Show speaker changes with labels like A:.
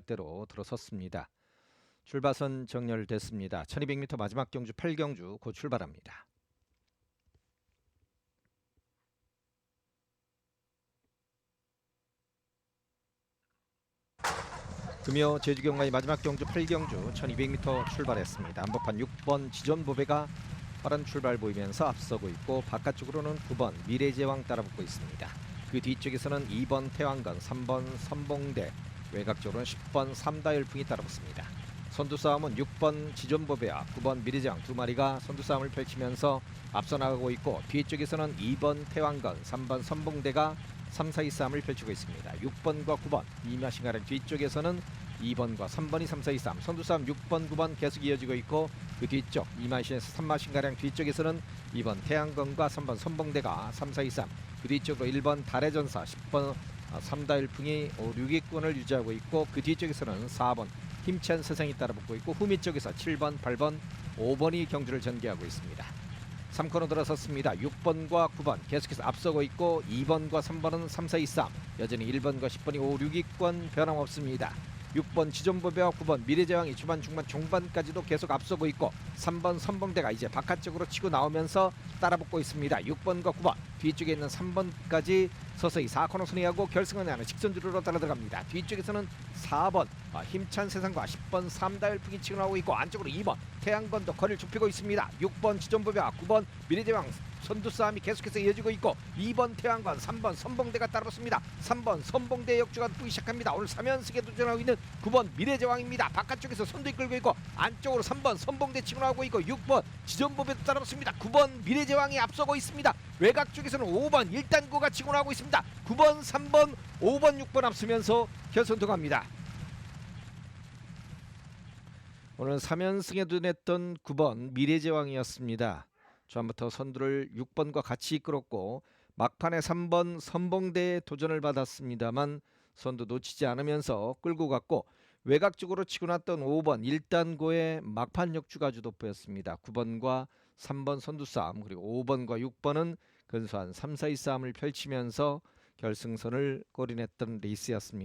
A: 대로 들어섰습니다. 출발선 정렬됐습니다. 1200m 마지막 경주 8경주 곧 출발합니다. 금요 제주경마의 마지막 경주 8경주 1200m 출발했습니다. 한복판 6번 지전보배가 빠른 출발 보이면서 앞서고 있고 바깥쪽으로는 9번 미래제왕 따라붙고 있습니다. 그 뒤쪽에서는 2번 태왕건, 3번 선봉대, 외곽쪽으로는 10번 삼다열풍이 따라붙습니다. 선두 싸움은 6번 지존보배와 9번 미래제왕 두 마리가 선두 싸움을 펼치면서 앞서 나가고 있고 뒤쪽에서는 2번 태왕건, 3번 선봉대가 3, 4, 2 싸움을 펼치고 있습니다. 6번과 9번 이마신가량 뒤쪽에서는 2번과 3번이 3, 4, 2, 3 선두 싸움 6번, 9번 계속 이어지고 있고 그 뒤쪽 이마신에서 3마신가량 뒤쪽에서는 2번 태양건과 3번 선봉대가 3, 4, 2, 3그 뒤쪽으로 1번 달의 전사 10번 아, 삼다일풍이 5, 6위권을 유지하고 있고 그 뒤쪽에서는 4번 힘찬 세상이 따라붙고 있고 후미 쪽에서 7번, 8번, 5번이 경주를 전개하고 있습니다. 3코너 들어섰습니다. 6번과 9번 계속해서 앞서고 있고 2번과 3번은 3, 4, 2, 3 여전히 1번과 10번이 5, 6위권 변함없습니다. 6번 지존보배와 9번 미래제왕이 주반 중반 중반까지도 계속 앞서고 있고 3번 선봉대가 이제 바깥쪽으로 치고 나오면서 따라붙고 있습니다. 6번과 9번 뒤쪽에 있는 3번까지 서서히 4코너 순회하고 결승을 하는 직선주로로 따라 들어갑니다. 뒤쪽에서는 4번 아, 힘찬 세상과 10번 삼다열풍이 치고 나오고 있고 안쪽으로 2번 태양건도 거리를 좁히고 있습니다. 6번 지존보배와 9번 미래제왕 선두 싸움이 계속해서 이어지고 있고 2번 태양관, 3번 선봉대가 따라붙습니다. 3번 선봉대 역주가 붙기 시작합니다. 오늘 3연승에 도전하고 있는 9번 미래제왕입니다. 바깥쪽에서 선두 이끌고 있고 안쪽으로 3번 선봉대 치고 나오고 있고 6번 지전보배도 따라붙습니다. 9번 미래제왕이 앞서고 있습니다. 외곽 쪽에서는 5번 일단고가 치고 나오고 있습니다. 9번, 3번, 5번, 6번 앞서면서 결선 들어갑니다. 오늘 3연승에 도전했던 9번 미래제왕이었습니다. 초반부터 선두를 6번과 같이 이끌었고 막판에 3번 선봉대에 도전을 받았습니다만 선두 놓치지 않으면서 끌고 갔고 외곽 쪽으로 치고 났던 5번 일단고의 막판 역주가주 돋보였습니다. 9번과 3번 선두 싸움 그리고 5번과 6번은 근소한 3, 4, 2 싸움을 펼치면서 결승선을 꼬리냈던 레이스였습니다.